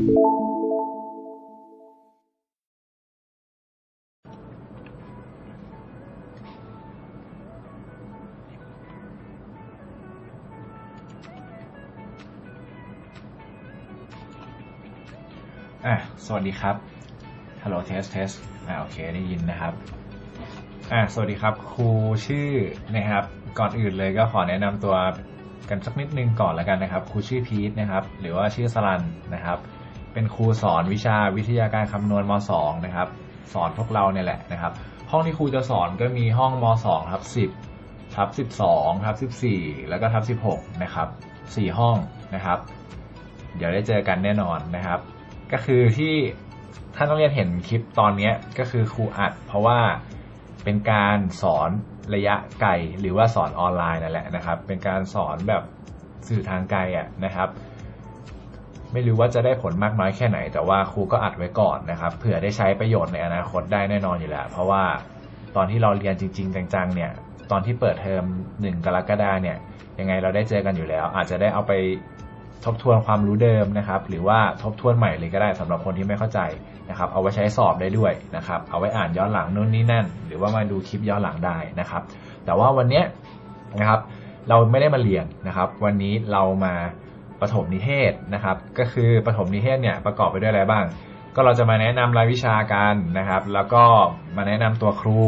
อะ สวัสดีครับ ฮัลโหล เทส เทส อ่าโอเค ได้ยินนะครับ อะ สวัสดีครับ ครูชื่อนะครับ ก่อนอื่นเลยก็ขอแนะนำตัวกันสักนิดนึงก่อนแล้วกันนะครับ ครูชื่อพีทนะครับ หรือว่าชื่อสลันนะครับ เป็นครูสอนวิชาวิทยาการคำนวณม .2 นะครับ สอนพวกเราเนี่ยแหละนะครับ ห้องที่ครูจะสอนก็มีห้องม .2 ทับ10ทับ12ทับ14 แล้วก็ทับ16 นะครับ 4 ห้องนะครับ เดี๋ยวได้เจอกันแน่นอนนะครับ ก็คือที่ท่านต้องเรียนเห็นคลิปตอนนี้ก็คือครูอัด เพราะว่าเป็นการสอนระยะไกลหรือว่าสอนออนไลน์นั่นแหละนะครับ เป็นการสอนแบบสื่อทางไกลอะนะครับ ไม่รู้ว่าจะได้ผลมากน้อยแค่ไหน แต่ว่าครูก็อัดไว้ก่อนนะครับเผื่อได้ใช้ประโยชน์ในอนาคตได้แน่นอนอยู่แล้ว เพราะว่าตอนที่เราเรียนจริง ๆ จังๆ เนี่ย ตอนที่เปิดเทอมหนึ่งกรกฎาเนี่ย ยังไงเราได้เจอกันอยู่แล้ว อาจจะได้เอาไปทบทวนความรู้เดิมนะครับ หรือว่าทบทวนใหม่เลยก็ได้สำหรับคนที่ไม่เข้าใจนะครับ เอาไว้ใช้สอบได้ด้วยนะครับ เอาไว้อ่านย้อนหลังนู่นนี่นั่น หรือว่ามาดูคลิปย้อนหลังได้นะครับ แต่ว่าวันนี้นะครับ เราไม่ได้มาเรียนนะครับ วันนี้เรามา ปฐมนิเทศนะครับ ก็คือปฐมนิเทศเนี่ยประกอบไปด้วยอะไรบ้าง ก็เราจะมาแนะนำรายวิชากันนะครับ แล้วก็มาแนะนำตัวครู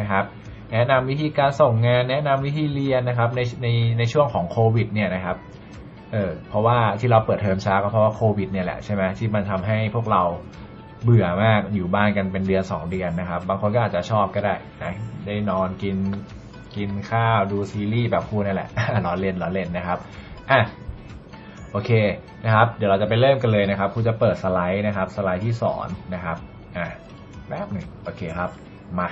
นะครับ แนะนำวิธีการส่งงาน แนะนำวิธีเรียนนะครับในในในช่วงของโควิดเนี่ยนะครับเออเพราะว่าที่เราเปิดเทอมช้าก็เพราะว่าโควิดเนี่ยแหละใช่ไหมที่มันทำให้พวกเราเบื่อมากอยู่บ้านกันเป็นเดือนสองเดือนนะครับ บางคนก็อาจจะชอบก็ได้นะได้นอนกินกินข้าวดูซีรีส์แบบครูนั่นแหละล้อเล่นล้อเล่นนะครับอะ โอเคนะครับเดี๋ยวเราจะไปเริ่มกันเลยนะครับครูจะเปิดสไลด์นะครับสไลด์ที่สอนนะครับอะแป๊บหนึ่งโอเคครับมา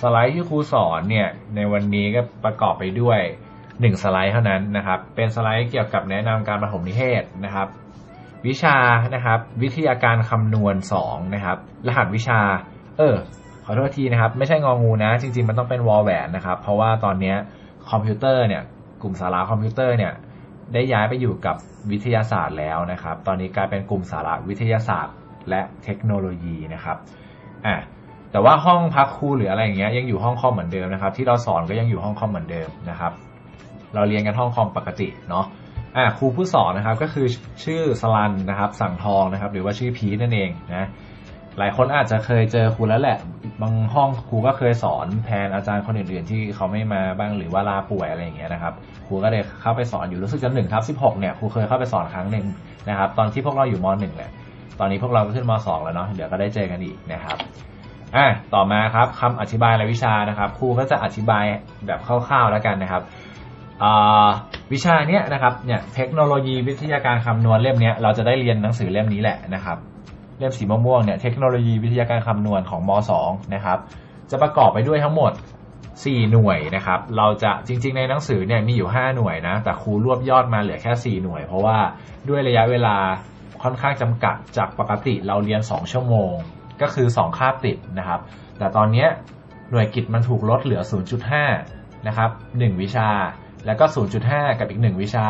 สไลด์ที่ครูสอนเนี่ยในวันนี้ก็ประกอบไปด้วย 1 สไลด์เท่านั้นนะครับ เป็นสไลด์เกี่ยวกับแนะนำการประถมนิเทศนะครับ วิชานะครับ วิทยาการคำนวณ2นะครับ รหัสวิชา เออขอโทษทีนะครับ ไม่ใช่งองูนะ จริง ๆ มันต้องเป็นวอลแหวนนะครับ เพราะว่าตอนนี้คอมพิวเตอร์เนี่ย กลุ่มสาระคอมพิวเตอร์เนี่ย ได้ย้ายไปอยู่กับวิทยาศาสตร์แล้วนะครับ ตอนนี้กลายเป็นกลุ่มสาระวิทยาศาสตร์และเทคโนโลยีนะครับอะแต่ว่าห้องพักครูหรืออะไรอย่างเงี้ยยังอยู่ห้องคอมเหมือนเดิมนะครับ ที่เราสอนก็ยังอยู่ห้องคอมเหมือนเดิมนะครับ เราเรียนกันห้องคอมปกติเนาะอ่าครูผู้สอนนะครับก็คือชื่อสลันนะครับ สั่งทองนะครับ หรือว่าชื่อพีนั่นเองนะ หลายคนอาจจะเคยเจอครูแล้วแหละ บางห้องครูก็เคยสอนแทนอาจารย์คนอื่นๆ ที่เขาไม่มาบ้างหรือว่าลาป่วยอะไรอย่างเงี้ยนะครับครูก็เลยเข้าไปสอนอยู่รู้สึกจะหนึ่งทับสิบหกเนี่ยครูเคยเข้าไปสอนครั้งหนึ่งนะครับ ตอนที่พวกเราอยู่มหนึ่งแหละตอนนี้พวกเราก็ขึ้นมสองแล้วเนาะเดี๋ยวก็ได้เจอกันอีกนะครับอะต่อมาครับคำอธิบายรายวิชานะครับครูก็จะอธิบายแบบคร่าวๆแล้วกันนะครับวิชาเนี้ยนะครับเนี่ยเทคโนโลยีวิทยาการคำนวณเล่มเนี้ยเราจะได้เรียนหนังสือเล่มนี้แหละนะครับ เล่มสีม่วงเนี่ยเทคโนโลยีวิทยาการคำนวณของม .2 นะครับ จะประกอบไปด้วยทั้งหมด 4 หน่วยนะครับ เราจะจริง ๆ ในหนังสือเนี่ยมีอยู่ 5 หน่วยนะ แต่ครูรวบยอดมาเหลือแค่ 4 หน่วย เพราะว่าด้วยระยะเวลาค่อนข้างจำกัดจากปกติเราเรียน 2 ชั่วโมง ก็คือ 2 คาบติดนะครับ แต่ตอนนี้หน่วยกิจมันถูกลดเหลือ 0.5 นะครับ 1 วิชา แล้วก็ 0.5 กับอีก 1 วิชา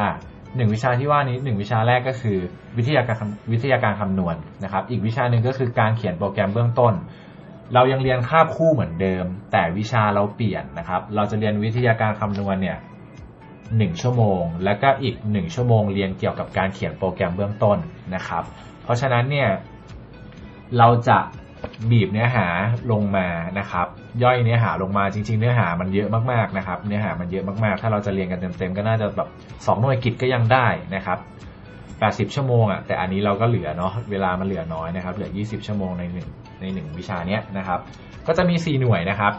1วิชาที่ว่านี้1วิชาแรกก็คือ วิทยาการวิทยาการคำนวณนะครับ อีกวิชาหนึ่งก็คือการเขียนโปรแกรมเบื้องต้น เรายังเรียนคาบคู่เหมือนเดิม แต่วิชาเราเปลี่ยนนะครับ เราจะเรียนวิทยาการคำนวณเนี่ยหนึ่งชั่วโมง แล้วก็อีก1ชั่วโมงเรียนเกี่ยวกับการเขียนโปรแกรมเบื้องต้นนะครับ เพราะฉะนั้นเนี่ยเราจะ บีบเนื้อหาลงมานะครับ ย่อยเนื้อหาลงมาจริง ๆ เนื้อหามันเยอะมากๆนะครับ เนื้อหามันเยอะมากๆ ถ้าเราจะเรียนกันเต็มๆก็น่าจะแบบ2หน่วยกิจก็ยังได้นะครับ80 ชั่วโมงอะแต่อันนี้เราก็เหลือเนาะเวลามันเหลือน้อยนะครับ เหลือ 20 ชั่วโมงในหนึ่งในหนึ่งวิชาเนี้ยนะครับ ก็จะมี 4 หน่วยนะครับ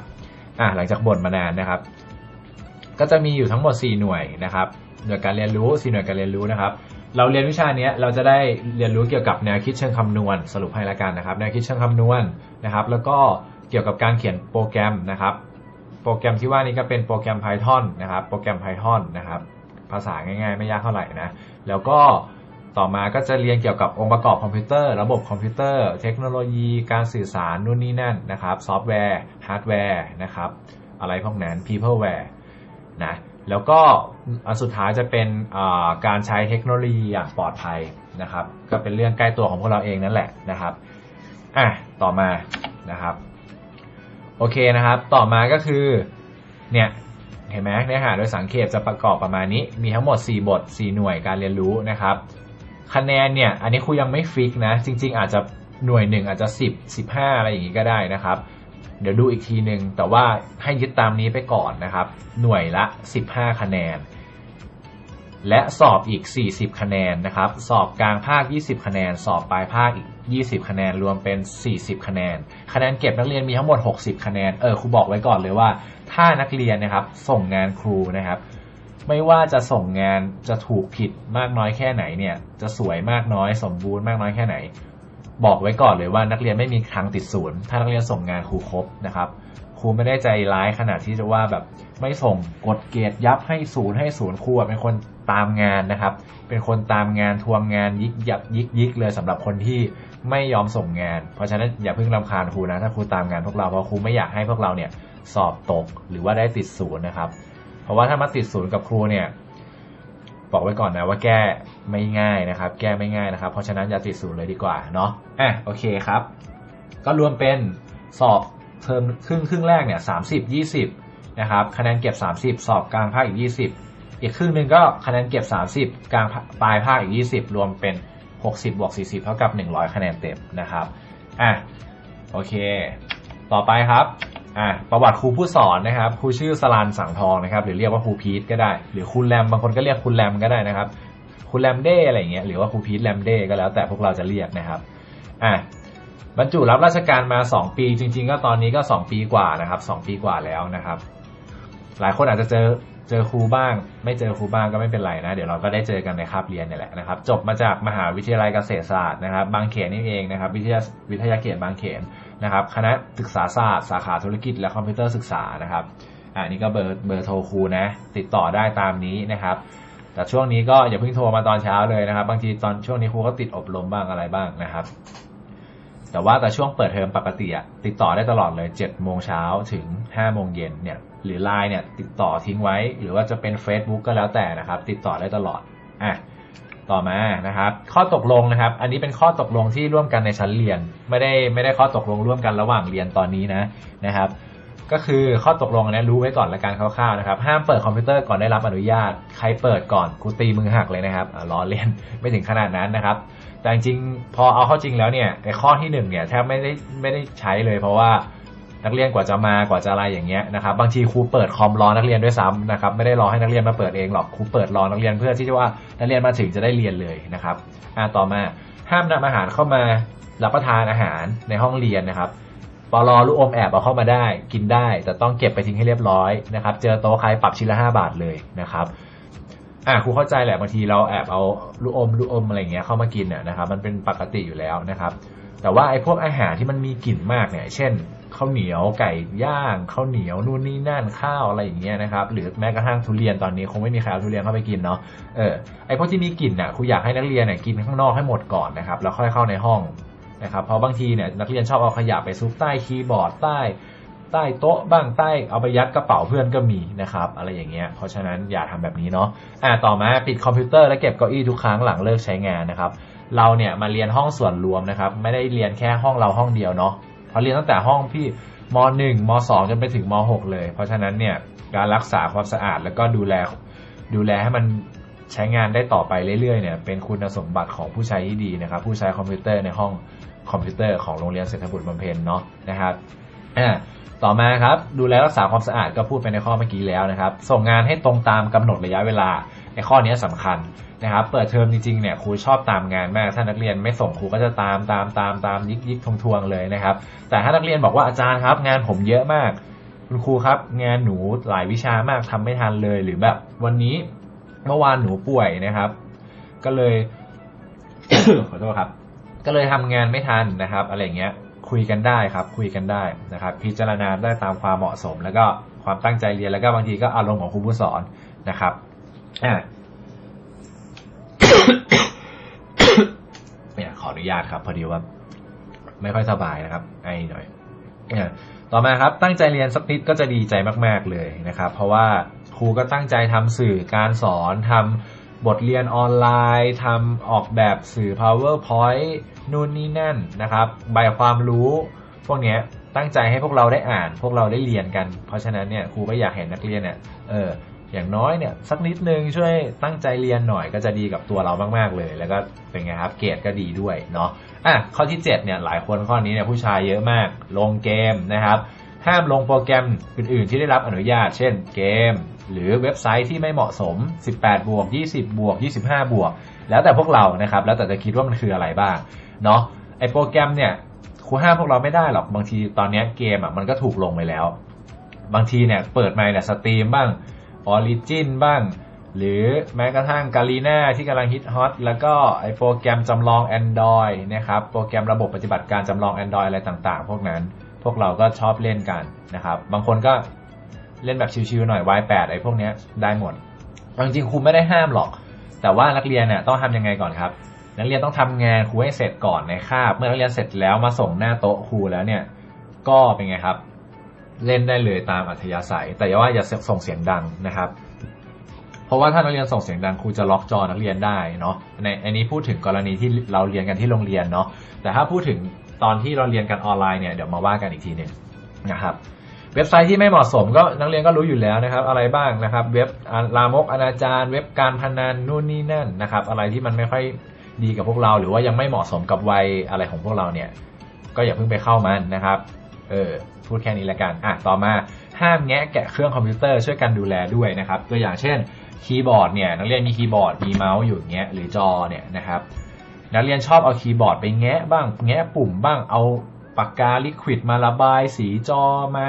อะหลังจากบ่นมานานนะครับ ก็จะมีอยู่ทั้งหมด 4 หน่วยนะครับหน่วยการเรียนรู้4หน่วยการเรียนรู้นะครับ เราเรียนวิชานี้เราจะได้เรียนรู้เกี่ยวกับแนวคิดเชิงคำนวณ สรุปให้ละกันนะครับ แนวคิดเชิงคำนวณนะครับ แล้วก็เกี่ยวกับการเขียนโปรแกรมนะครับ โปรแกรมที่ว่านี้ก็เป็นโปรแกรม Python นะครับ โปรแกรม Python นะครับ ภาษาง่ายๆ ไม่ยากเท่าไหร่นะ แล้วก็ต่อมาก็จะเรียนเกี่ยวกับองค์ประกอบคอมพิวเตอร์ ระบบคอมพิวเตอร์ เทคโนโลยี การสื่อสารนู่นนี่นั่นนะครับ ซอฟต์แวร์ ฮาร์ดแวร์นะครับ อะไรพวกนั้น peopleware นะ แล้วก็อันสุดท้ายจะเป็นการใช้เทคโนโลยีอย่างปลอดภัยนะครับ ก็เป็นเรื่องใกล้ตัวของพวกเราเองนั่นแหละนะครับอะต่อมานะครับ โอเคนะครับ ต่อมาก็คือเนี่ยเห็นไหมเนื้อหาโดยสังเขปจะประกอบประมาณนี้ มีทั้งหมด 4 บท 4 หน่วยการเรียนรู้นะครับ คะแนนเนี่ย อันนี้ครูยังไม่ฟิกนะ จริง ๆ อาจจะหน่วยหนึ่งอาจจะ 10 15 อะไรอย่างนี้ก็ได้นะครับ เดี๋ยวดูอีกทีหนึ่งแต่ว่าให้ยึดตามนี้ไปก่อนนะครับ หน่วยละ 15 คะแนน และสอบอีก 40 คะแนนนะครับ สอบกลางภาค 20 คะแนน สอบปลายภาคอีก 20 คะแนนรวมเป็น 40 คะแนน คะแนนเก็บนักเรียนมีทั้งหมด 60 คะแนนเออครูบอกไว้ก่อนเลยว่า ถ้านักเรียนนะครับส่งงานครูนะครับ ไม่ว่าจะส่งงานจะถูกผิดมากน้อยแค่ไหนเนี่ยจะสวยมากน้อยสมบูรณ์มากน้อยแค่ไหน บอกไว้ก่อนเลยว่านักเรียนไม่มีทางติดศูนย์ถ้านักเรียนส่งงานครูครบนะครับครูไม่ได้ใจร้ายขนาดที่จะว่าแบบไม่ส่งกดเกรดยับให้ศูนย์ให้ศูนย์ครูเป็นคนตามงานนะครับ เป็นคนตามงานทวงงานยิกยับยิกยิกเลยสำหรับคนที่ไม่ยอมส่งงาน เพราะฉะนั้นอย่าเพิ่งรำคาญครูนะถ้าครูตามงานพวกเราเพราะครูไม่อยากให้พวกเราเนี่ยสอบตกหรือว่าได้ติดศูนย์นะครับ เพราะว่าถ้ามาติดศูนย์กับครูเนี่ย บอกไว้ก่อนนะว่าแก้ไม่ง่ายนะครับ แก้ไม่ง่ายนะครับ เพราะฉะนั้นอย่าติดศูนย์เลยดีกว่าเนาะอะโอเคครับ ก็รวมเป็นสอบเทอมครึ่งครึ่งแรกเนี่ยสามสิบยี่สิบนะครับคะแนนเก็บ30สอบกลางภาคอีก20อีกครึ่งหนึ่งก็คะแนนเก็บ30กลางปลายภาคอีก20รวมเป็น60บบวก40เท่ากับ100คะแนนเต็มนะครับอะโอเค ต่อไปครับ อะประวัติครูผู้สอนนะครับครูชื่อสลานสังทองนะครับ หรือเรียกว่าครูพีทก็ได้ หรือคุณแรมบางคนก็เรียกคุณแรมก็ได้นะครับ คุณแรมเด้อะไรเงี้ยหรือว่าครูพีทแรมเด้ก็แล้วแต่พวกเราจะเรียกนะครับอะบรรจุรับราชการมา 2 ปี จริง ๆ ก็ตอนนี้ก็ 2 ปีกว่านะครับ 2 ปีกว่าแล้วนะครับ หลายคนอาจจะเจอเจอครูบ้าง ไม่เจอครูบ้างก็ไม่เป็นไรนะ เดี๋ยวเราก็ได้เจอกันในคาบเรียนนี่แหละนะครับ จบมาจากมหาวิทยาลัยเกษตรศาสตร์นะครับ บางเขนนี่เองนะครับ วิทยาวิทยาเขตบางเขน นะครับคณะศึกษาศาสตร์สาขาธุรกิจและคอมพิวเตอร์ศึกษานะครับอ่านี่ก็เบอร์เบอร์โทรครูนะ ติดต่อได้ตามนี้นะครับ แต่ช่วงนี้ก็อย่าเพิ่งโทรมาตอนเช้าเลยนะครับ บางทีตอนช่วงนี้ครูก็ติดอบรมบ้างอะไรบ้างนะครับ แต่ว่าแต่ช่วงเปิดเทอมปกติอะติดต่อได้ตลอดเลย7โมงเช้าถึง5โมงเย็นเนี่ยหรือ Line เนี่ยติดต่อทิ้งไว้ หรือว่าจะเป็น Facebook ก็แล้วแต่นะครับ ติดต่อได้ตลอดอะ ต่อมานะครับ ข้อตกลงนะครับ อันนี้เป็นข้อตกลงที่ร่วมกันในชั้นเรียน ไม่ได้ไม่ได้ข้อตกลงร่วมกันระหว่างเรียนตอนนี้นะนะครับ ก็คือข้อตกลงนนี้รู้ไว้ก่อนละกันคร่าวๆนะครับ ห้ามเปิดคอมพิวเตอร์ก่อนได้รับอนุญาต ใครเปิดก่อนกูตีมือหักเลยนะครับอะล้อเล่นไม่ถึงขนาดนั้นนะครับ แต่จริงๆพอเอาเข้าจริงแล้วเนี่ยไอ้ข้อที่หนึ่งเนี่ยแทบไม่ได้ไม่ได้ใช้เลยเพราะว่า นักเรียนกว่าจะมากว่าจะอะไรอย่างเงี้ยนะครับบางทีครูเปิดคอมรอนักเรียนด้วยซ้ำนะครับไม่ได้รอให้นักเรียนมาเปิดเองหรอกครูเปิดรอนักเรียนเพื่อที่จะว่านักเรียนมาถึงจะได้เรียนเลยนะครับอ่าต่อมาห้ามนำอาหารเข้ามารับประทานอาหารในห้องเรียนนะครับปลอลูกอมแอบเอาเข้ามาได้ กินได้ แต่ต้องเก็บไปทิ้งให้เรียบร้อยนะครับ เจอโต๊ะใครปรับชิ้นละห้าบาทเลยนะครับอ่าครูเข้าใจแหละบางทีเราแอบเอาลูกอมลูกอมอะไรเงี้ยเข้ามากินน่ะนะครับ มันเป็นปกติอยู่แล้วนะครับ แต่ว่าไอ้พวกอาหารที่มันมีกลิ่นมากเนี่ย เช่น ข้าวเหนียวไก่ย่างข้าวเหนียวนู่นนี่นั่นข้าวอะไรอย่างเงี้ยนะครับหรือแม้กระทั่งทุเรียนตอนนี้คงไม่มีใครเอาทุเรียนเข้าไปกินเนาะเออไอ้พวกที่มีกลิ่นน่ะครูอยากให้นักเรียนเนี่ยกินข้างนอกให้หมดก่อนนะครับแล้วค่อยเข้าในห้องนะครับเพราะบางทีเนี่ยนักเรียนชอบเอาขยะไปซุกใต้คีย์บอร์ดใต้ใต้โต๊ะบ้างใต้เอาไปยัดกระเป๋าเพื่อนก็มีนะครับอะไรอย่างเงี้ยเพราะฉะนั้นอย่าทำแบบนี้เนาะอ่าต่อมาปิดคอมพิวเตอร์และเก็บเก้าอี้ทุกครั้งหลังเลิกใช้งานนะครับเราเนี่ยมาเรียนห้องส่วนรวมนะครับไม่ได้เรียนแค่ห้องเราห้องเดียวเนาะ เพราเรียนตั้งแต่ห้องพี่ม .1 ม .2 จนไปถึงม .6 เลย เพราะฉะนั้นเนี่ยการรักษาความสะอาดแล้วก็ดูแลดูแลให้มันใช้งานได้ต่อไปเรื่อยๆเนี่ยเป็นคุณสมบัติของผู้ใช้ที่ดีนะครับ ผู้ใช้คอมพิวเตอร์ในห้องคอมพิวเตอร์ของโรงเรียนเศรษฐบุตรบำเพ็ญเนาะนะครับอ่าต่อมาครับ ดูแลรักษาความสะอาดก็พูดไปในข้อเมื่อกี้แล้วนะครับ ส่งงานให้ตรงตามกำหนดระยะเวลา ในข้อนี้สำคัญนะครับ เปิดเทอมจริงๆเนี่ยครูชอบตามงานมากถ้านักเรียนไม่ส่งครูก็จะตามตามตามตามยิกยิกทวงทวงๆเลยนะครับ แต่ถ้านักเรียนบอกว่าอาจารย์ครับ งานผมเยอะมาก คุณครูครับ งานหนูหลายวิชามากทำไม่ทันเลยหรือแบบ วันนี้เมื่อวานหนูป่วยนะครับ ก็เลยขอโทษครับ ก็เลยทำงานไม่ทันนะครับ อะไรเงี้ยคุยกันได้ครับคุยกันได้นะครับ พิจารณาได้ตามความเหมาะสม แล้วก็ความตั้งใจเรียนแล้วก็บางทีก็อารมณ์ของครูผู้สอนนะครับ อ่าเนี่ย ขออนุญาตครับ พอดีว่า ไม่ค่อยสบายนะครับ ไอหน่อยเนี่ยต่อมาครับ ตั้งใจเรียนสักนิดก็จะดีใจมาก ๆ เลยนะครับ เพราะว่าครูก็ตั้งใจทำสื่อการสอนทบทเรียนออนไลน์ทำออกแบบสื่อ powerpoint นู่นนี่นั่นนะครับ ใบความรู้ พวกเนี้ยตั้งใจให้พวกเราได้อ่าน พวกเราได้เรียนกัน เพราะฉะนั้นเนี่ยครูก็อยากเห็นนักเรียนเนี่ยเออ อย่างน้อยเนี่ยสักนิดนึงช่วยตั้งใจเรียนหน่อยก็จะดีกับตัวเรามากๆเลย แล้วก็เป็นไงครับเกรดก็ดีด้วยเนาะอะข้อที่ 7เนี่ยหลายคนข้อนี้เนี่ยผู้ชายเยอะมากลงเกมนะครับ ห้ามลงโปรแกรมอื่น ๆ ที่ได้รับอนุญาต เช่นเกม หรือเว็บไซต์ที่ไม่เหมาะสม 18 บวก 20 บวก 25 บวก แล้วแต่พวกเรานะครับ แล้วแต่จะคิดว่ามันคืออะไรบ้างเนาะไอโปรแกรมเนี่ยครูห้ามพวกเราไม่ได้หรอกบางทีตอนนี้เกมอะมันก็ถูกลงไปแล้ว บางทีเนี่ยเปิดมาเนี่ยสตรีมบ้าง ออริจินบ้าง หรือแม้กระทั่งกาลีนาที่กำลังฮิตฮอตแล้วก็ไอโปรแกรมจำลอง Android นะครับ โปรแกรมระบบปฏิบัติการจำลอง Android อะไรต่างๆ พวกนั้น พวกเราก็ชอบเล่นกันนะครับ บางคนก็เล่นแบบชิวๆหน่อย Y8 ไอ้พวกเนี้ยได้หมดจริงๆครูไม่ได้ห้ามหรอก แต่ว่านักเรียนเนี่ยต้องทำยังไงก่อนครับนักเรียนต้องทำงานครูให้เสร็จก่อนในคาบ เมื่อนักเรียนเสร็จแล้วมาส่งหน้าโต๊ะครูแล้วเนี่ย ก็เป็นไงครับ เล่นได้เลยตามอัธยาศัย แต่ว่าอย่าส่งเสียงดังนะครับ เพราะว่าถ้านักเรียนส่งเสียงดังครูจะล็อกจอนักเรียนได้เนาะในอันนี้พูดถึงกรณีที่เราเรียนกันที่โรงเรียนเนาะแต่ถ้าพูดถึงตอนที่เราเรียนกันออนไลน์เนี่ยเดี๋ยวมาว่ากันอีกทีหนึ่งนะครับเว็บไซต์ที่ไม่เหมาะสมก็นักเรียนก็รู้อยู่แล้วนะครับ อะไรบ้างนะครับ เว็บลามกอนาจารเว็บการพนันนู่นนี่นั่นนะครับ อะไรที่มันไม่ค่อยดีกับพวกเรา หรือว่ายังไม่เหมาะสมกับวัยอะไรของพวกเราเนี่ย ก็อย่าเพิ่งไปเข้ามันนะครับ เออ พูดแค่นี้ละกันอะต่อมาห้ามแงะแกะเครื่องคอมพิวเตอร์ช่วยกันดูแลด้วยนะครับ ตัวอย่างเช่นคีย์บอร์ดเนี่ยนักเรียนมีคีย์บอร์ดมีเมาส์อยู่เงี้ยหรือจอเนี่ยนะครับนักเรียนชอบเอาคีย์บอร์ดไปแงะบ้างแงะปุ่มบ้างเอาปากกาลิควิดมาระบายสีจอมา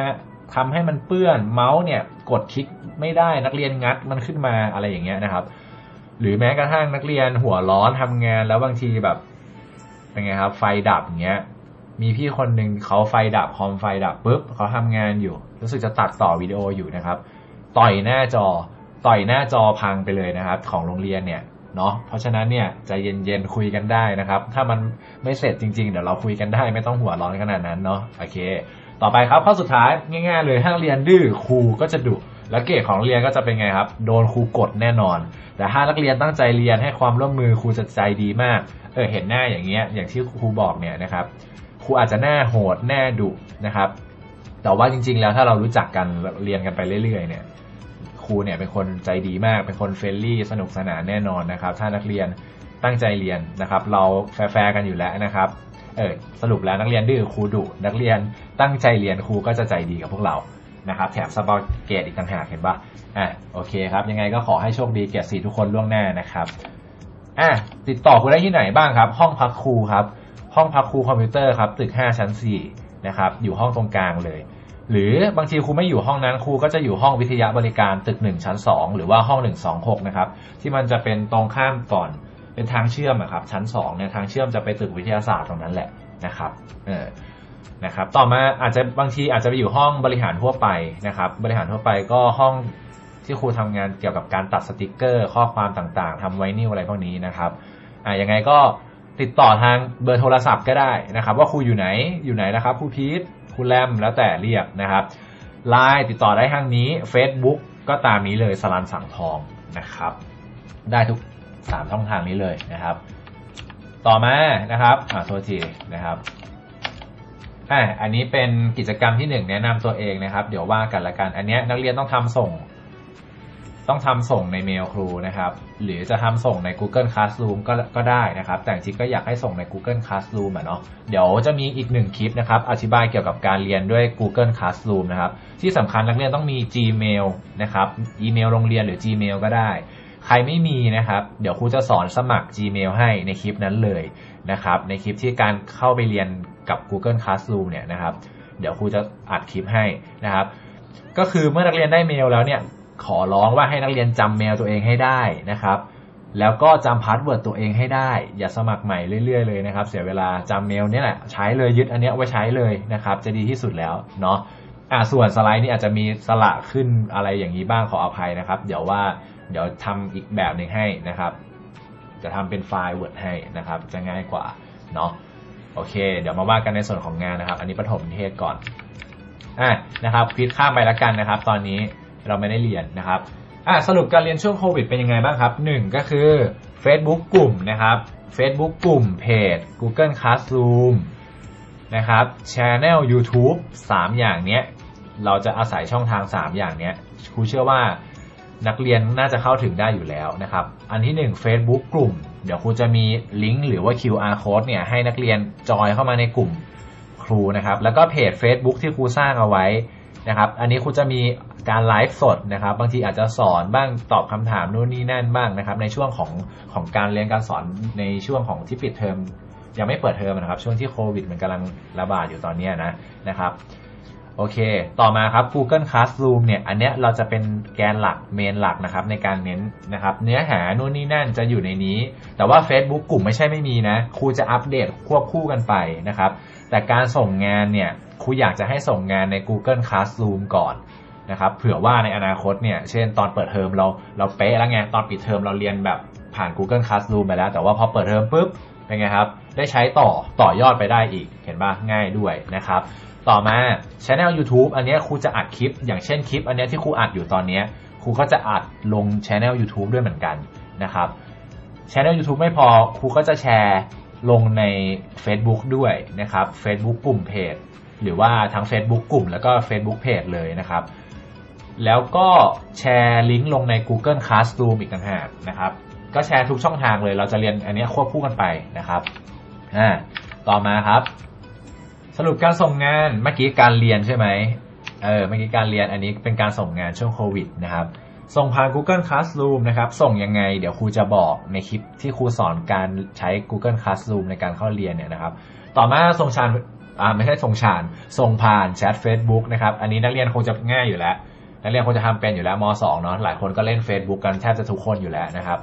ทำให้มันเปื้อนเมาส์เนี่ยกดคลิกไม่ได้นักเรียนงัดมันขึ้นมาอะไรอย่างเงี้ยนะครับ หรือแม้กระทั่งนักเรียนหัวร้อนทำงานแล้วบางทีแบบเป็นไงครับไฟดับอย่างเงี้ย มีพี่คนหนึ่งเขาไฟดับคอมไฟดับปุ๊บเขาทำงานอยู่ รู้สึกจะตัดต่อวิดีโออยู่นะครับ ต่อยหน้าจอ ต่อยหน้าจอพังไปเลยนะครับ ของโรงเรียนเนี่ยเนาะเพราะฉะนั้นเนี่ยใจเย็นๆคุยกันได้นะครับ ถ้ามันไม่เสร็จจริงๆ เดี๋ยวเราคุยกันได้ไม่ต้องหัวร้อนขนาดนั้นเนาะโอเค ต่อไปครับข้อสุดท้ายง่ายๆ เลยถ้านักเรียนดื้อครูก็จะดุแล้วเกรดของเรียนก็จะเป็นไงครับ โดนครูกดแน่นอน แต่ถ้านักเรียนตั้งใจเรียนให้ความร่วมมือครูจะใจดีมาก เออเห็นหน้าอย่างเงี้ยอย่างที่ครูบอกเนี่ยนะครับ ครูอาจจะหน้าโหดหน้าดุนะครับ แต่ว่าจริง ๆ แล้วถ้าเรารู้จักกันเรียนกันไปเรื่อย ๆ เนี่ยครูเนี่ยเป็นคนใจดีมากเป็นคนเฟรนลี่สนุกสนานแน่นอนนะครับ ถ้านักเรียนตั้งใจเรียนนะครับ เราแฟร์กันอยู่แล้วนะครับเออสรุปแล้วนักเรียนดื้อครูดุนักเรียนตั้งใจเรียนครูก็จะใจดีกับพวกเรานะครับ แถมสปอร์เกรดอีกต่างหากเห็นปะอะโอเคครับ ยังไงก็ขอให้โชคดีเกียรดสีทุกคนล่วงหน้านะครับอะติดต่อครูได้ที่ไหนบ้างครับ ห้องพักครูครับ ห้องพักครูคอมพิวเตอร์ครับตึก 5 ชั้น4นะครับอยู่ห้องตรงกลางเลย หรือบางทีครูไม่อยู่ห้องนั้นครูก็จะอยู่ห้องวิทยาบริการตึก 1 ชั้น 2 หรือว่าห้อง 126 นะครับที่มันจะเป็นตรงข้ามก่อนเป็นทางเชื่อมครับชั้น2เนี่ยทางเชื่อมจะไปตึกวิทยาศาสตร์ตรงนั้นแหละนะครับเออนะครับต่อมาอาจจะบางทีอาจจะไปอยู่ห้องบริหารทั่วไปนะครับ บริหารทั่วไปก็ห้องที่ครูทำงานเกี่ยวกับการตัดสติกเกอร์ ข้อความต่างๆทำไวนิลอะไรพวกนี้นะครับอ่ายังไงก็ ติดต่อทางเบอร์โทรศัพท์ก็ได้นะครับ ว่าครูอยู่ไหนอยู่ไหนนะครับครูพีทครูแรมแล้วแต่เรียกนะครับไลน์ติดต่อได้ทางนี้ Facebook ก็ตามนี้เลยสลันสังทองนะครับ ได้ทุกสามช่องทางนี้เลยนะครับ ต่อมานะครับอ่าโทษทีนะครับอ่าอันนี้เป็นกิจกรรมที่หนึ่งแนะนำตัวเองนะครับ เดี๋ยวว่ากันละกัน อันนี้นักเรียนต้องทำส่ง ต้องทำส่งในเมลครูนะครับ หรือจะทำส่งใน Google Classroom ก็ก็ได้นะครับ แต่จริงก็อยากให้ส่งใน Google Classroom อะเนาะเดี๋ยวจะมีอีกหนึ่งคลิปนะครับ อธิบายเกี่ยวกับการเรียนด้วย Google Classroom นะครับ ที่สำคัญนักเรียนต้องมี Gmail นะครับอีเมลโรงเรียนหรือ Gmail ก็ได้ ใครไม่มีนะครับ เดี๋ยวครูจะสอนสมัคร Gmail ให้ในคลิปนั้นเลยนะครับ ในคลิปที่การเข้าไปเรียนกับ Google Classroom เนี่ยนะครับ เดี๋ยวครูจะอัดคลิปให้นะครับ ก็คือเมื่อนักเรียนได้เมลแล้วเนี่ย ขอร้องว่าให้นักเรียนจำเมลตัวเองให้ได้นะครับ แล้วก็จำพาสเวิร์ดตัวเองให้ได้ อย่าสมัครใหม่เรื่อยๆเลยนะครับ เสียเวลาจำเมลเนี่ยแหละใช้เลยยึดอันนี้ไว้ใช้เลยนะครับ จะดีที่สุดแล้วเนาะอ่าส่วนสไลด์นี่อาจจะมีสละขึ้นอะไรอย่างนี้บ้างขออภัยนะครับ เดี๋ยวว่าเดี๋ยวทำอีกแบบหนึ่งให้นะครับ จะทำเป็นไฟล์ Word ให้นะครับ จะง่ายกว่าเนาะโอเค เดี๋ยวมาว่ากันในส่วนของงานนะครับ อันนี้ประถมนิเทศก่อนอะนะครับคิดข้ามไปแล้วกันนะครับ ตอนนี้ เราไม่ได้เรียนนะครับอะสรุปการเรียนช่วงโควิดเป็นยังไงบ้างครับหนึ่งก็คือ Facebook กลุ่มนะครับ Facebook กลุ่มเพจ Google Classroom นะครับ Channel YouTube 3 อย่างเนี้ยเราจะอาศัยช่องทาง 3 อย่างเนี้ยครูเชื่อว่านักเรียนน่าจะเข้าถึงได้อยู่แล้วนะครับ อันที่ 1 Facebook กลุ่ม เดี๋ยวครูจะมีลิงก์หรือว่า QR code เนี่ยให้นักเรียนจอยเข้ามาในกลุ่มครูนะครับ แล้วก็เพจ Facebook ที่ครูสร้างเอาไว้นะครับ อันนี้ครูจะมี การไลฟ์สดนะครับ บางทีอาจจะสอนบ้างตอบคำถามนู่นนี่นั่นบ้างนะครับ ในช่วงของของการเรียนการสอนในช่วงของที่ปิดเทอมยังไม่เปิดเทอมนะครับ ช่วงที่โควิดมันกำลังระบาดอยู่ตอนนี้นะนะครับโอเค ต่อมาครับ Google Classroom เนี่ย อันเนี้ยเราจะเป็นแกนหลักเมนหลักนะครับในการเน้นนะครับ เนื้อหานู่นนี่นั่นจะอยู่ในนี้ แต่ว่า Facebook กลุ่มไม่ใช่ไม่มีนะ ครูจะอัปเดตควบคู่กันไปนะครับ แต่การส่งงานเนี่ย ครูอยากจะให้ส่งงานใน Google Classroom ก่อน นะครับเผื่อว่าในอนาคตเนี่ยเช่นตอนเปิดเทอมเราเราเป๊ะแล้วไงตอนปิดเทอมเราเรียนแบบผ่าน Google Classroom ไปแล้ว แต่ว่าพอเปิดเทอมปุ๊บเป็นไงครับได้ใช้ต่อต่อยอดไปได้อีกเห็นป่ะง่ายด้วยนะครับต่อมา Channel YouTube อันนี้ครูจะอัดคลิป อย่างเช่นคลิป อันนี้ที่ครูอัดอยู่ตอนนี้ครูก็จะอัดลง Channel YouTube ด้วยเหมือนกันนะครับ Channel YouTube ไม่พอครูก็จะแชร์ลงใน Facebook ด้วยนะครับ Facebook กลุ่มเพจหรือว่าทั้ง Facebook กลุ่มแล้วก็ Facebook Page เลยนะครับ แล้วก็แชร์ลิงก์ลงใน Google Classroom อีกต่างหากนะครับ ก็แชร์ทุกช่องทางเลย เราจะเรียนอันนี้ควบคู่กันไปนะครับอ่าต่อมาครับ สรุปการส่งงานเมื่อกี้การเรียนใช่ไหมเออเมื่อกี้การเรียนอันนี้เป็นการส่งงานช่วงโควิดนะครับส่งผ่าน Google Classroom นะครับ ส่งยังไง เดี๋ยวครูจะบอกในคลิปที่ครูสอนการใช้ Google Classroom ในการเข้าเรียนเนี่ยนะครับ ต่อมาส่งชานอ่าไม่ใช่ส่งชาน ส่งผ่านแชท Facebook นะครับ อันนี้นักเรียนคงจะง่ายอยู่แล้ว นักเรียนคงจะทำเป็นอยู่แล้วม .2 เนาะหลายคนก็เล่น Facebook กันแทบจะทุกคนอยู่แล้วนะครับ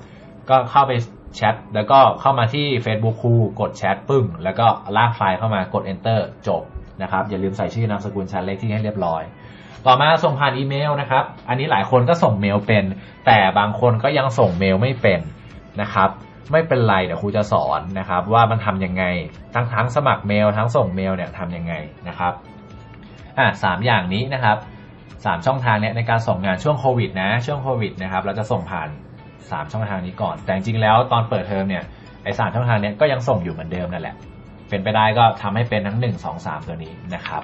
ก็เข้าไปแชทแล้วก็เข้ามาที่ Facebook ครูกดแชทปึ้ง แล้วก็ลากไฟล์เข้ามากด enter จบนะครับอย่าลืมใส่ชื่อนามสกุลชั้นเลขที่ให้เรียบร้อย ต่อมาส่งผ่านอีเมลนะครับ อันนี้หลายคนก็ส่งเมลเป็น แต่บางคนก็ยังส่งเมลไม่เป็นนะครับ ไม่เป็นไรเดี๋ยวครูจะสอนนะครับ ว่ามันทำยังไง ทั้งทั้งสมัครเมลทั้งส่งเมลเนี่ยทำยังไงนะครับอะสามอย่างนี้นะครับ สามช่องทางเนี่ยในการส่งงานช่วงโควิดนะช่วงโควิดนะครับเราจะส่งผ่านสามช่องทางนี้ก่อน แต่จริงๆแล้วตอนเปิดเทอมเนี่ยไอ้สามช่องทางเนี้ยก็ยังส่งอยู่เหมือนเดิมนั่นแหละ เป็นไปได้ก็ทำให้เป็นทั้งหนึ่งสองสามตัวนี้นะครับ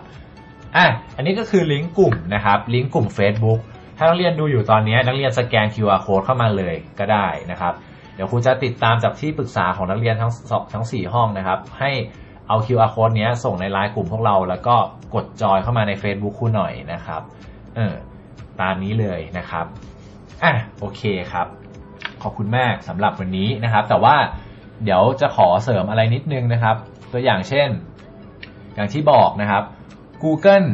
อะอันนี้ก็คือลิงก์กลุ่มนะครับลิงก์กลุ่ม Facebook ถ้านักเรียนดูอยู่ตอนนี้นักเรียนสแกน QR code เข้ามาเลยก็ได้นะครับ เดี๋ยวครูจะติดตามจากที่ปรึกษาของนักเรียนทั้งสองทั้ง 4 ห้องนะครับ ให้เอา QR code เนี้ยส่งในไลน์กลุ่มพวกเรา แล้วก็กดจอยเข้ามาใน Facebook ครูหน่อยนะครับ เออตามนี้เลยนะครับอะโอเคครับ ขอบคุณมากสำหรับวันนี้นะครับ แต่ว่าเดี๋ยวจะขอเสริมอะไรนิดนึงนะครับ ตัวอย่างเช่น อย่างที่บอกนะครับ Google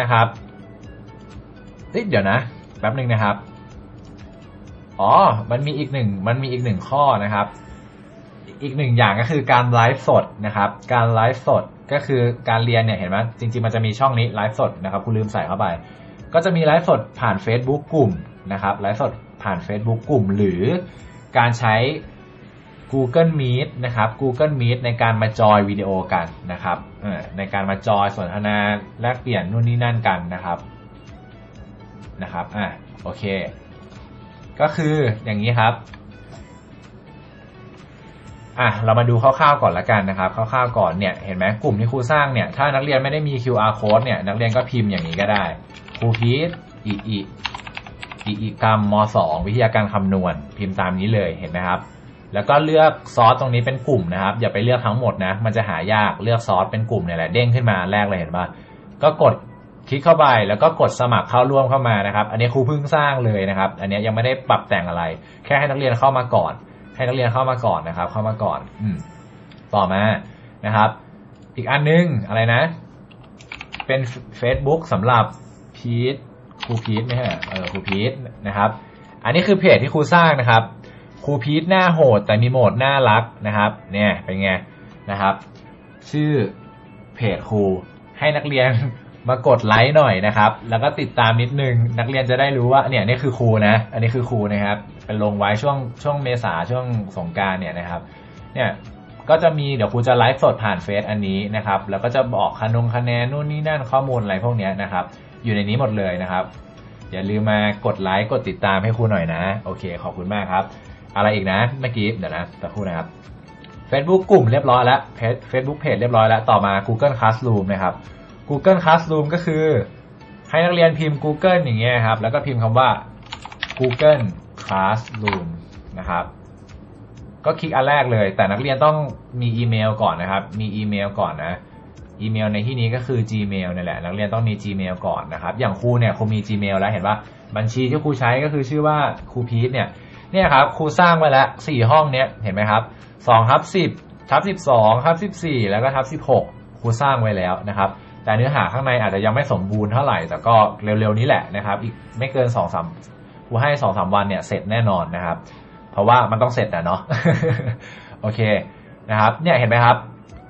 นะครับเอ้ยเดี๋ยวนะแป๊บหนึ่งนะครับอ๋อ มันมีอีกหนึ่ง มันมีอีกหนึ่งข้อนะครับ อีกหนึ่งอย่างก็คือการไลฟ์สดนะครับ การไลฟ์สดก็คือการเรียนเนี่ยเห็นไหมจริง ๆ มันจะมีช่องนี้ไลฟ์สดนะครับ คุณลืมใส่เข้าไป ก็จะมีไลฟ์สดผ่าน Facebook กลุ่มนะครับไลฟ์สดผ่าน Facebook กลุ่ม หรือการใช้ Google Meet นะครับ Google Meet ในการมาจอยวิดีโอกันนะครับเออในการมาจอยสนทนาแลกเปลี่ยนนู่นนี่นั่นกันนะครับนะครับอะโอเค ก็คืออย่างนี้ครับอะเรามาดูคร่าวๆก่อนละกันนะครับคร่าวๆก่อนเนี่ยเห็นไหมกลุ่มที่ครูสร้างเนี่ยถ้านักเรียนไม่ได้มี QR code เนี่ยนักเรียนก็พิมพ์อย่างนี้ก็ได้ ครูพีทอีอีอีอีกรรมม .2 วิทยาการคำนวณ พิมพ์ตามนี้เลยเห็นไหมครับ แล้วก็เลือกซอสตรงนี้เป็นกลุ่มนะครับ อย่าไปเลือกทั้งหมดนะ มันจะหายากเลือกซอสเป็นกลุ่มเนี่ยแหละเด้งขึ้นมาแรกเลยเห็นปะก็กดคลิกเข้าไปแล้วก็กดสมัครเข้าร่วมเข้ามานะครับ อันนี้ครูเพิ่งสร้างเลยนะครับ อันนี้ยังไม่ได้ปรับแต่งอะไร แค่ให้นักเรียนเข้ามาก่อน ให้นักเรียนเข้ามาก่อนนะครับ เข้ามาก่อน อืมต่อมานะครับ อีกอันนึงอะไรนะ เป็น Facebook สำหรับ พีทครูพีทไม่ใช่เออครูพีทนะครับ อันนี้คือเพจที่ครูสร้างนะครับครูพีทหน้าโหดแต่มีโหมดน่ารักนะครับ เนี่ยเป็นไงนะครับ ชื่อเพจครูให้นักเรียนมากดไลค์หน่อยนะครับ แล้วก็ติดตามนิดนึง นักเรียนจะได้รู้ว่าเนี่ยนี่คือครูนะ อันนี้คือครูนะครับ เป็นลงไว้ช่วงช่วงเมษาช่วงสงการเนี่ยนะครับ เนี่ย ก็จะมีเดี๋ยวครูจะไลฟ์สดผ่านเฟซอันนี้นะครับ แล้วก็จะบอกคะนงคะแนนนู่นนี่นั่นข้อมูลอะไรพวกนี้นะครับ อยู่ในนี้หมดเลยนะครับ อย่าลืมมากดไลค์กดติดตามให้ครูหน่อยนะ โอเค ขอบคุณมากครับ อะไรอีกนะเมื่อกี้เดี๋ยวนะสักครู่นะครับ Facebook กลุ่มเรียบร้อยแล้วเพจ Facebook Page เรียบร้อยแล้ว ต่อมา Google Classroom นะครับ Google Classroom ก็คือ ให้นักเรียนพิมพ์ Google อย่างเงี้ยครับ แล้วก็พิมพ์คำว่า Google Classroom นะครับ ก็คลิกอันแรกเลย แต่นักเรียนต้องมีอีเมลก่อนนะครับ มีอีเมลก่อนนะอีเมลในที่นี้ก็คือ Gmail นี่แหละ นักเรียนต้องมี Gmail ก่อนนะครับ อย่างครูเนี่ยครูมี Gmail แล้วเห็นว่าบัญชีที่ครูใช้ก็คือชื่อว่าครูพีทเนี่ยเนี่ยครับครูสร้างไว้แล้วสี่ห้องเนี้ยเห็นไหมครับสองทับสิบทับสิบสองทับสิบสี่แล้วก็ทับสิบหกครูสร้างไว้แล้วนะครับ แต่เนื้อหาข้างในอาจจะยังไม่สมบูรณ์เท่าไหร่ แต่ก็เร็วๆนี้แหละนะครับ อีกไม่เกินสองสามครูให้สองสามวันเนี่ยเสร็จแน่นอนนะครับ เพราะว่ามันต้องเสร็จนะเนาะโอเคนะครับ เนี่ยเห็นไหมครับ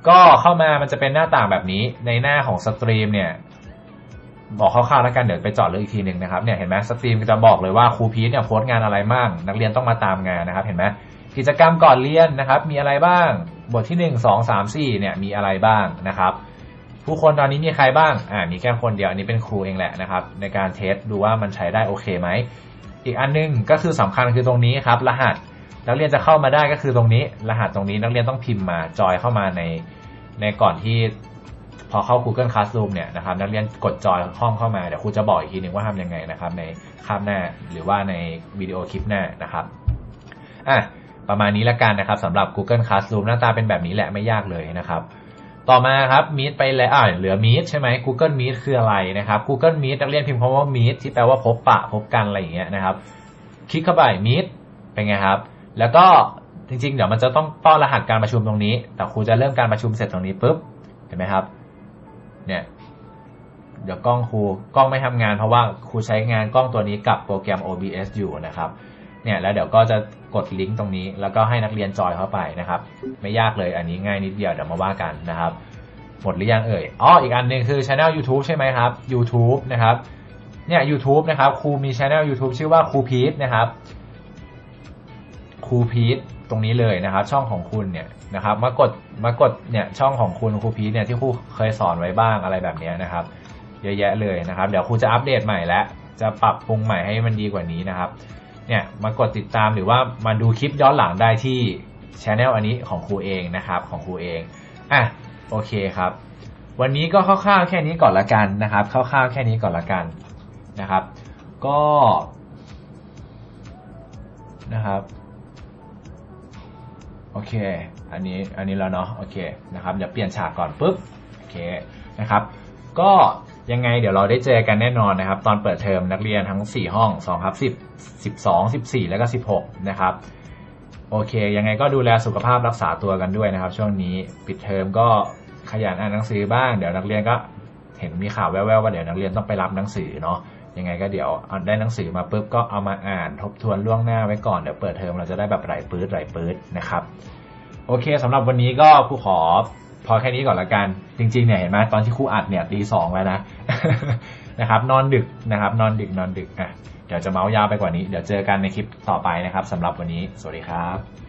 ก็เข้ามามันจะเป็นหน้าต่างแบบนี้ในหน้าของสตรีมเนี่ยบอกคร่าวๆแล้วกันเดี๋ยวไปเจาะลึกอีกทีหนึ่งนะครับเนี่ยเห็นไหมสตรีมจะบอกเลยว่าครูพีทเนี่ยโพสต์งานอะไรบ้างนักเรียนต้องมาตามงานนะครับ เห็นไหมกิจกรรมก่อนเรียนนะครับ มีอะไรบ้าง บทที่หนึ่งสองสามสี่เนี่ยมีอะไรบ้างนะครับ ผู้คนตอนนี้มีใครบ้างอ่ามีแค่คนเดียวอันนี้เป็นครูเองแหละนะครับ ในการเทสดูว่ามันใช้ได้โอเคไหม อีกอันหนึงก็คือสำคัญคือตรงนี้ครับ รหัสนักเรียนจะเข้ามาได้ก็คือตรงนี้ รหัสตรงนี้นักเรียนต้องพิมพ์มาจอยเข้ามาในในก่อนที่พอเข้า Google Classroom เนี่ยนะครับนักเรียนกดจอยห้องเข้ามา เดี๋ยวครูจะบอกอีกทีหนึ่งว่าทำยังไงนะครับ ในคาบหน้าหรือว่าในวิดีโอคลิปหน้านะครับอะประมาณนี้ละกันนะครับสำหรับ Google Classroom หน้าตาเป็นแบบนี้แหละไม่ยากเลยนะครับ ต่อมาครับ Meet ไปแล้วอ่าเหลือ Meet ใช่ไหม Google Meet คืออะไรนะครับ Google Meet นักเรียนพิมพ์คำว่า Meet ที่แปลว่าพบปะพบกันอะไรอย่างเงี้ยนะครับ คลิกเข้าไป Meet เป็นไงครับ แล้วก็จริงๆ เดี๋ยวมันจะต้องป้อนรหัสการประชุมตรงนี้ แต่ครูจะเริ่มการประชุมเสร็จตรงนี้ปุ๊บ เห็นไหมครับ เนี่ย เดี๋ยวกล้องครูกล้องไม่ทำงานเพราะว่าครูใช้งานกล้องตัวนี้กับโปรแกรม OBS อยู่นะครับ เนี่ยแล้วเดี๋ยวก็จะกดลิงก์ตรงนี้ แล้วก็ให้นักเรียนจอยเข้าไปนะครับ ไม่ยากเลยอันนี้ง่ายนิดเดียวเดี๋ยวมาว่ากันนะครับ หมดหรือยังเอ่ยอ๋ออีกอันหนึ่งคือช anel YouTube ใช่ไหมครับ YouTube นะครับเนี่ย YouTube นะครับครูมีช anel YouTube ชื่อว่าครูพีทนะครับครูพีทตรงนี้เลยนะครับ ช่องของคุณเนี่ยนะครับ มากดมากดเนี่ยช่องของคุณครูพีทเนี่ยที่ครูเคยสอนไว้บ้างอะไรแบบนี้นะครับเยอะแยะเลยนะครับ เดี๋ยวครูจะอัปเดตใหม่แล้วจะปรับปรุงใหม่ให้มันดีกว่านี้นะครับ เนี่ยมากดติดตามหรือว่ามาดูคลิปย้อนหลังได้ที่ช anel อันนี้ของครูเองนะครับของครูเองอะโอเคครับ วันนี้ก็คร่าวๆแค่นี้ก่อนละกันนะครับคร่าวๆแค่นี้ก่อนละกันนะครับ ก็นะครับโอเค อันนี้ อันนี้แล้วเนาะ โอเค นะครับ เดี๋ยวเปลี่ยนฉากก่อนปุ๊บ โอเค นะครับ ก็ ยังไงเดี๋ยวเราได้เจอกันแน่นอนนะครับ ตอนเปิดเทอมนักเรียนทั้ง 4 ห้อง2ครับ10 12 14 แล้วก็ 16 นะครับ โอเค ยังไงก็ดูแลสุขภาพรักษาตัวกันด้วยนะครับ ช่วงนี้ปิดเทอมก็ขยันอ่านหนังสือบ้าง เดี๋ยวนักเรียนก็เห็นมีข่าวแว่วๆว่าเดี๋ยวนักเรียนต้องไปรับหนังสือเนาะยังไงก็เดี๋ยวเอาได้หนังสือมาปุ๊บก็เอามาอ่านทบทวนล่วงหน้าไว้ก่อนเดี๋ยวเปิดเทอมเราจะได้แบบไหลปื๊ดไหลปื๊ดนะครับ โอเคสำหรับวันนี้ก็ครูขอ พอแค่นี้ก่อนละกัน จริงๆเนี่ยเห็นไหมตอนที่ครูอัดเนี่ยตีสองแล้วนะนะครับ นอนดึกนะครับ นอนดึกนอนดึกอะเดี๋ยวจะเมาส์ยาวไปกว่านี้ เดี๋ยวเจอกันในคลิปต่อไปนะครับสำหรับวันนี้ สวัสดีครับ